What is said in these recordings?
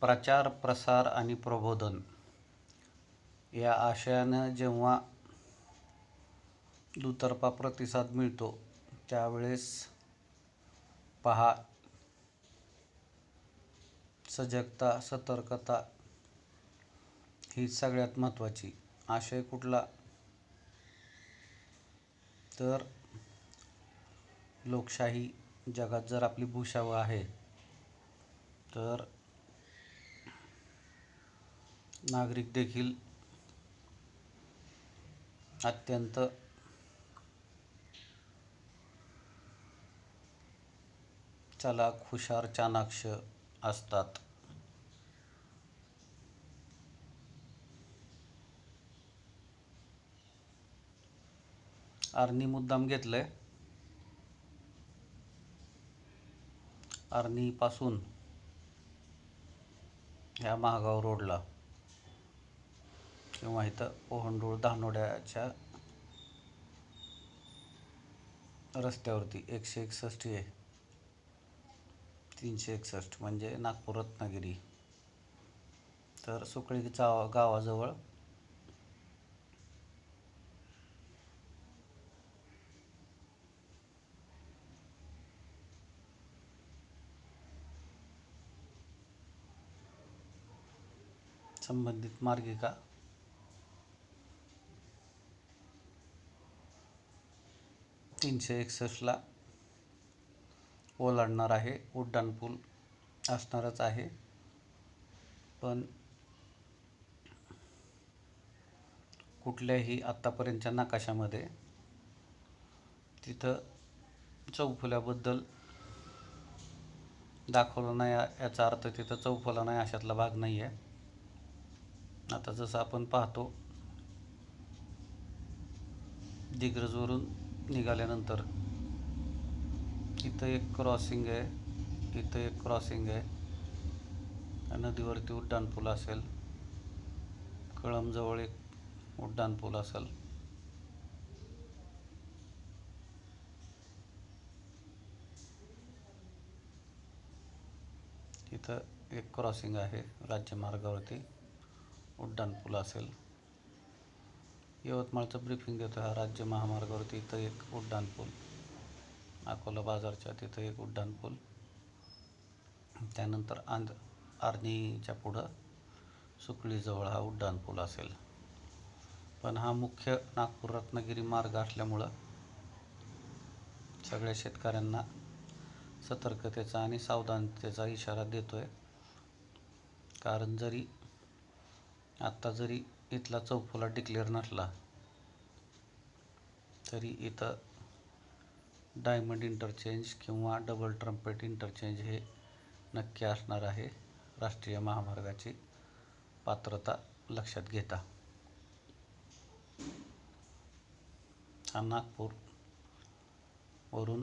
प्रचार प्रसार आणि प्रबोधन या आशयानं जेव्हा दुतर्फा प्रतिसाद मिळतो त्यावेळेस पहा. सजगता सतर्कता ही सगळ्यात महत्त्वाची. आशय कुठला? तर लोकशाही जगात जर आपली भूषावळ आहे तर नागरिक देखील अत्यंत चलाख हुशार चाणाक्ष असतात. आर्नी मुद्दाम घेतलंय. आर्नीपासून ह्या महागाव रोडला किंवा इथं पोहंडूळ धानोड्याच्या रस्त्यावरती एकशे एकसष्ट आहे. तीनशे एकसष्ट म्हणजे नागपूर रत्नागिरी. तर सुकळीचा गावाजवळ संबंधित मार्गिका तीनशे एकसष्टला ओलांडणार आहे. उड्डाणपूल असणारच आहे. पण कुठल्याही आत्तापर्यंतच्या नकाशामध्ये तिथं चौफुल्याबद्दल दाखवलं नाही याचा अर्थ तिथं चौफुला नाही अशातला भाग नाही आहे आता जसं आपण पाहतो दिग्रजवरून निघाल्यानंतर इथं एक क्रॉसिंग आहे इथं एक क्रॉसिंग आहे. नदीवरती उड्डाणपूल असेल कळमजवळ एक उड्डाणपूल असेल. इथं एक क्रॉसिंग आहे राज्यमार्गावरती उड्डाणपूल असेल. यवतमाळचं ब्रिफिंग देतो हा राज्य महामार्गावर तिथं एक उड्डाणपूल अकोला बाजारच्या तिथं एक उड्डाणपूल त्यानंतर आंध आर्नीच्या पुढं सुकळीजवळ हा उड्डाणपूल असेल. पण हा मुख्य नागपूर रत्नागिरी मार्ग असल्यामुळं सगळ्या शेतकऱ्यांना सतर्कतेचा आणि सावधानतेचा इशारा देतो आहे कारण जरी आत्ता जरी इथला चौफुला डिक्लेअर नसला तरी इथं डायमंड इंटरचेंज किंवा डबल ट्रम्पेट इंटरचेंज हे नक्की असणार आहे. राष्ट्रीय महामार्गाची पात्रता लक्षात घेता. हा नागपूर वरून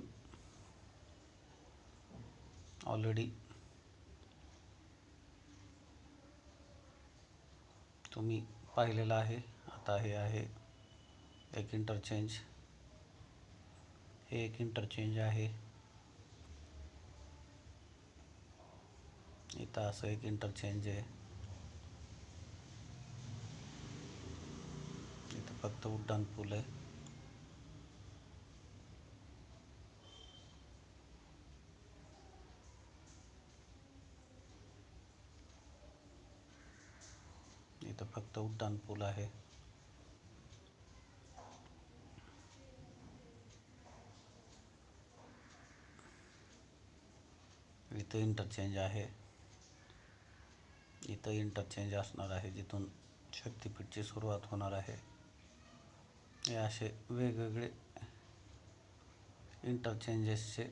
ऑलरेडी तुम्ही पाहिलेलं आहे. आता हे आहे एक इंटरचेंज हे एक इंटरचेंज आहे. इथं असं एक इंटरचेंज आहे. इथं फक्त उड्डाण पूल आहे. इथं उड्डाण पूल आहे. इथं इंटरचेंज आहे. इथं इंटरचेंज असणार आहे जिथून शक्तिपीठची सुरुवात होणार आहे. हे असे वेगवेगळे इंटरचेंजेसचे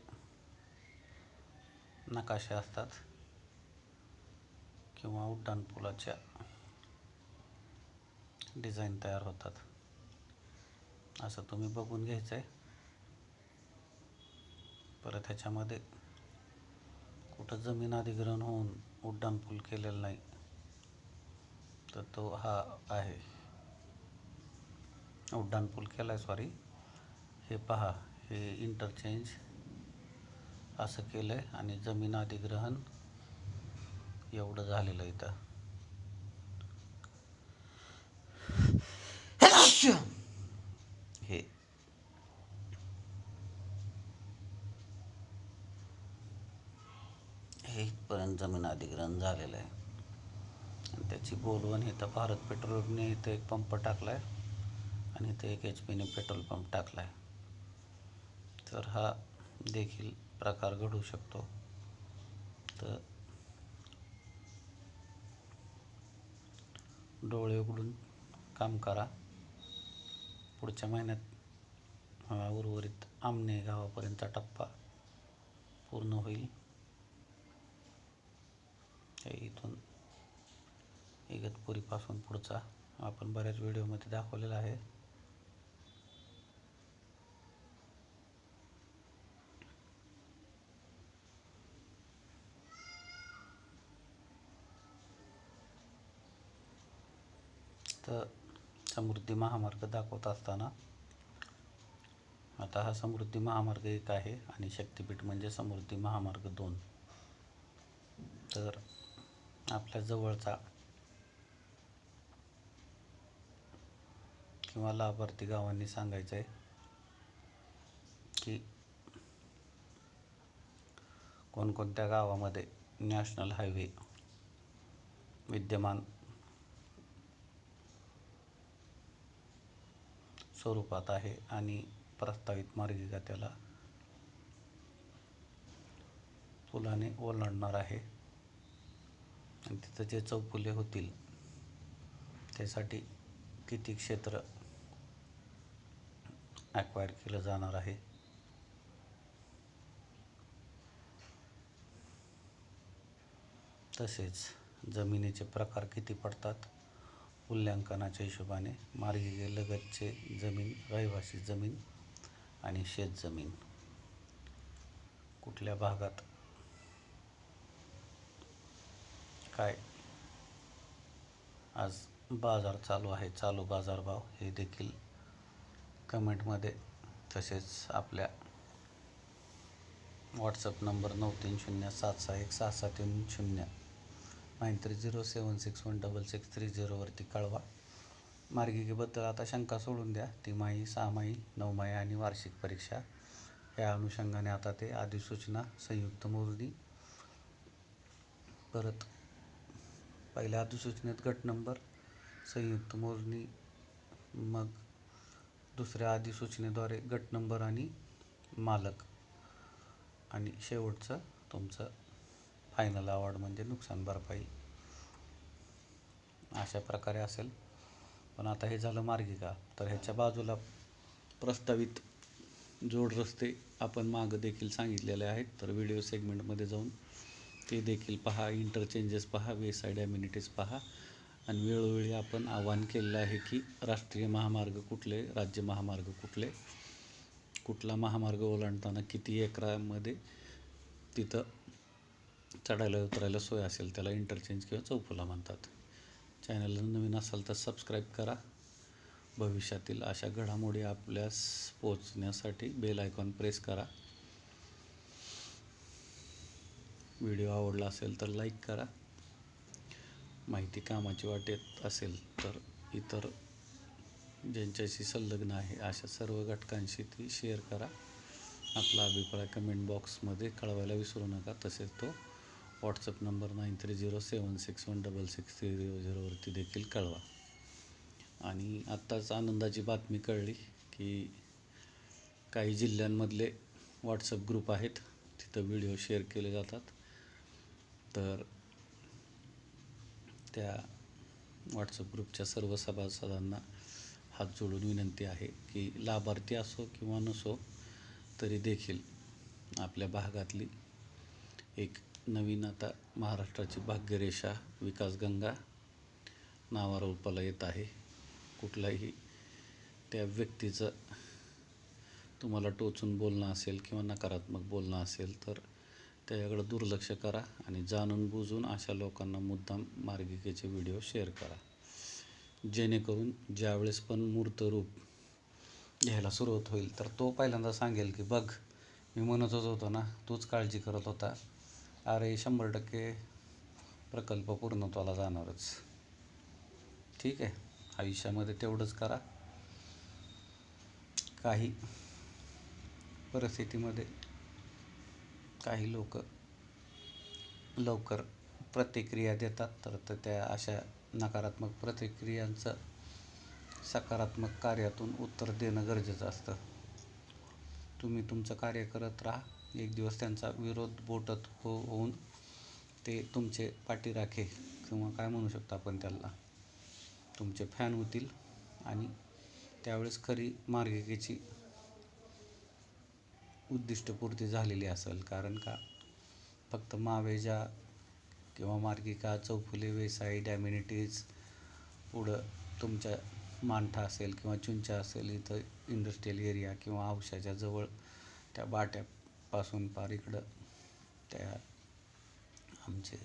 नकाशे असतात किंवा उड्डाणपुलाच्या डिझाईन तयार होतात. असं तुम्ही बघून घ्यायचं आहे परत ह्याच्यामध्ये कुठं जमीन अधिग्रहण होऊन उड्डाणपूल केलेलं नाही तर तो हा आहे. उड्डाणपूल केला आहे सॉरी हे पहा हे इंटरचेंज असं केलं आहे आणि जमीन अधिग्रहण एवढं झालेलं इथं. हे हे इथपर्यंत जमीन अधिग्रहण झालेलं आहे. आणि त्याची बोलवण इथं भारत पेट्रोलने इथं एक पंप टाकला आहे आणि इथं एक एच पीने पेट्रोल पंप टाकला आहे तर हा देखील प्रकार घडू शकतो. तर डोळे उघडून काम करा. पुढच्या महिन्यात उर्वरित आमने गावापर्यंतचा टप्पा पूर्ण होईल. इथून इगतपुरीपासून पुढचा आपण बऱ्याच व्हिडिओमध्ये दाखवलेला आहे तर समृद्धी महामार्ग दाखवत असताना आता हा समृद्धी महामार्ग एक आहे आणि शक्तिपीठ म्हणजे समृद्धी महामार्ग दोन. तर आपल्या जवळचा किंवा लाभार्थी गावांनी सांगायचं आहे की कोणकोणत्या गावामध्ये नॅशनल हायवे विद्यमान स्वरूपात आहे आणि प्रस्तावित मार्गिका त्याला पुलाने ओलांडणार आहे. आणि तिथं जे चौफुले होतील त्यासाठी किती क्षेत्र ॲक्वायर केलं जाणार आहे? तसेच जमिनीचे प्रकार किती पडतात? मूल्यांकनाच्या हिशोबाने मार्गिकेलगतचे जमीन रहिवासी जमीन आणि शेतजमीन. कुठल्या भागात? काय? आज बाजार चालू आहे. चालू बाजारभाव हे देखील कमेंटमध्ये तसेच आपल्या व्हॉट्सअप नंबर नऊ तीन शून्य सात सहा एक सहा सात तीन शून्य nine three zero seven six one double six three झिरोवरती कळवा मार्गिकेबद्दल आता शंका सोडून द्या तिमाही सहामाही नवमाही आणि वार्षिक परीक्षा या अनुषंगाने आता ते अधिसूचना संयुक्त मोजणी परत पहिल्या अधिसूचनेत गट नंबर संयुक्त मोजणी मग दुसऱ्या अधिसूचनेद्वारे गट नंबर आणि मालक आणि शेवटचं तुमचं फायनल अवॉर्ड म्हणजे नुकसान भरपाई. अशा प्रकारे असेल. पण आता हे झालं मार्गिका तर ह्याच्या बाजूला प्रस्तावित जोड रस्ते आपण मागं देखील सांगितलेले आहेत. तर व्हिडिओ सेगमेंटमध्ये जाऊन ते देखील पहा. इंटरचेंजेस पहा. वे साईड ॲम्युनिटीज पहा. आणि वेळोवेळी आपण आवाहन केलेलं आहे की राष्ट्रीय महामार्ग कुठले राज्य महामार्ग कुठले कुठला महामार्ग ओलांडताना किती एकरामध्ये तिथं चढायला उतरायला सोय असेल त्याला इंटरचेंज किंवा चौफुला म्हणतात. चॅनलला नवीन असाल तर सबस्क्राईब करा. भविष्यातील अशा घडामोडी आपल्यास पोचण्यासाठी बेल आयकॉन प्रेस करा. व्हिडिओ आवडला असेल तर लाईक करा. माहिती कामाची वाटेत असेल तर इतर ज्यांच्याशी संलग्न आहे अशा सर्व घटकांशी ती शेअर करा. आपला अभिप्राय कमेंट बॉक्समध्ये कळवायला विसरू नका तसेच तो WhatsApp number nine three zero seven six one double six three zero झिरोवरती देखील कळवा. आणि आत्ताच आनंदाची बातमी कळली की काही जिल्ह्यांमधले व्हॉट्सअप ग्रुप आहेत तिथं व्हिडिओ शेअर केले जातात. तर त्या व्हॉट्सअप ग्रुपच्या सर्व सभासदांना हात जोडून विनंती आहे की लाभार्थी असो किंवा नसो तरी देखील आपल्या भागातली एक नवीन आता महाराष्ट्राची भाग्यरेषा विकासगंगा नावारूपाला येत आहे. कुठलाही त्या व्यक्तीचं तुम्हाला टोचून बोलणं असेल किंवा नकारात्मक बोलणं असेल तर त्याच्याकडं दुर्लक्ष करा आणि जाणून बुजून अशा लोकांना मुद्दाम मार्गिकेचे व्हिडिओ शेअर करा. जेणेकरून ज्यावेळेस पण मूर्त रूप घ्यायला सुरुवात होईल तर तो पहिल्यांदा सांगेल की बघ मी म्हणतच होतो ना तूच काळजी करत होता अरे शंभर टक्के प्रकल्प पूर्णत्वाला जाणारच. ठीक आहे. आयुष्यामध्ये तेवढंच करा. काही परिस्थितीमध्ये काही लोक लवकर प्रतिक्रिया देतात तर त्या अशा नकारात्मक प्रतिक्रियांचं सकारात्मक कार्यातून उत्तर देणं गरजेचं असतं. तुम्ही तुमचं कार्य करत राहा. एक दिवस त्यांचा विरोध बोटत हो होऊन ते तुमचे पाठीराखे किंवा काय म्हणू शकतो आपण त्याला तुमचे फॅन होतील आणि त्यावेळेस खरी मार्गिकेची उद्दिष्टपूर्ती झालेली असेल. कारण का? फक्त मावेजा किंवा मार्गिका चौफुले वेसाई डॅमिनिटीज पुढं तुमच्या मांठा असेल किंवा चुंचा असेल इथं इंडस्ट्रियल एरिया किंवा औषधाच्या जवळ त्या बाट्या पासून पार इकडं त्या आमचे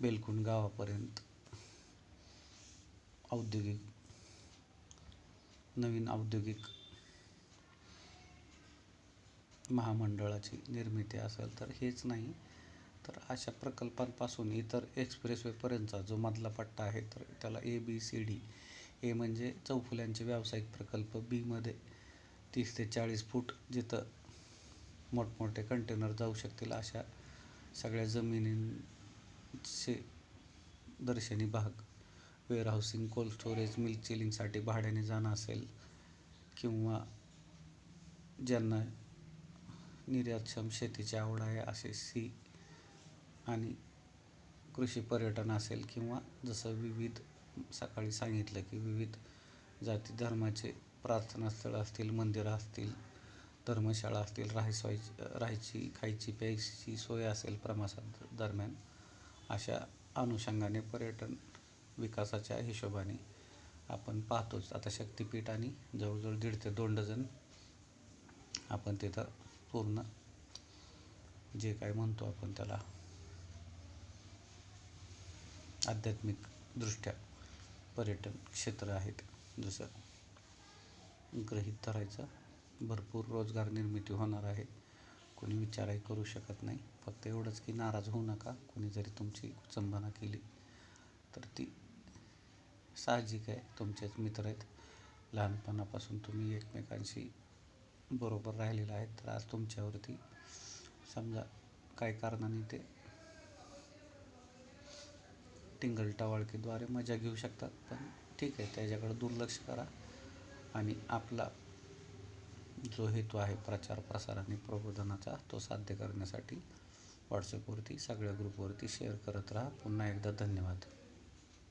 बेलकुंड गावापर्यंत औद्योगिक नवीन औद्योगिक महामंडळाची निर्मिती असेल तर हेच नाही तर अशा प्रकल्पांपासून इतर एक्सप्रेसवेपर्यंतचा जो मधला पट्टा आहे तर त्याला A B C D A म्हणजे चौफुल्यांचे व्यावसायिक प्रकल्प बीमध्ये तीस ते चाळीस फूट जिथं मोठमोठे कंटेनर जाऊ शकतील अशा सगळ्या जमिनींचे दर्शनी भाग. वेअरहाऊसिंग कोल्ड स्टोरेज मिल्क चिलिंगसाठी भाड्याने जाणं असेल किंवा ज्यांना निर्यातक्षम शेतीची आवड आहे असे सी आणि कृषी पर्यटन असेल किंवा जसं विविध सकाळी सांगितलं की विविध जाती धर्माचे प्रार्थनास्थळं असतील मंदिरं असतील धर्मशाळा असतील राहायसोय राहायची खायची प्यायची सोय असेल प्रवासात दरम्यान अशा अनुषंगाने पर्यटन विकासाच्या हिशोबाने आपण पाहतोच. आता शक्तिपीठ आणि जवळजवळ दीड ते दोन डझन आपण तिथं पूर्ण जे काय म्हणतो आपण त्याला आध्यात्मिकदृष्ट्या पर्यटन क्षेत्र आहेत. जसं गृहीत धरायचं भरपूर रोजगार निर्मिती होणार आहे. कोणी विचारही करू शकत नाही. फक्त एवढंच की नाराज होऊ नका. कोणी जरी तुमची कुचंबना केली तर ती साहजिक आहे. तुमचेच मित्र आहेत. लहानपणापासून तुम्ही एकमेकांशी बरोबर राहिलेला आहेत तर आज तुमच्यावरती समजा काय कारणाने ते टिंगलटावाळकीद्वारे मजा घेऊ शकतात. पण ठीक आहे त्याच्याकडे दुर्लक्ष करा. आणि आपला जो हेतू आहे प्रचार प्रसार आणि प्रबोधनाचा तो साध्य करण्यासाठी व्हॉट्सअपवरती सगळ्या ग्रुपवरती शेअर करत राहा. पुन्हा एकदा धन्यवाद.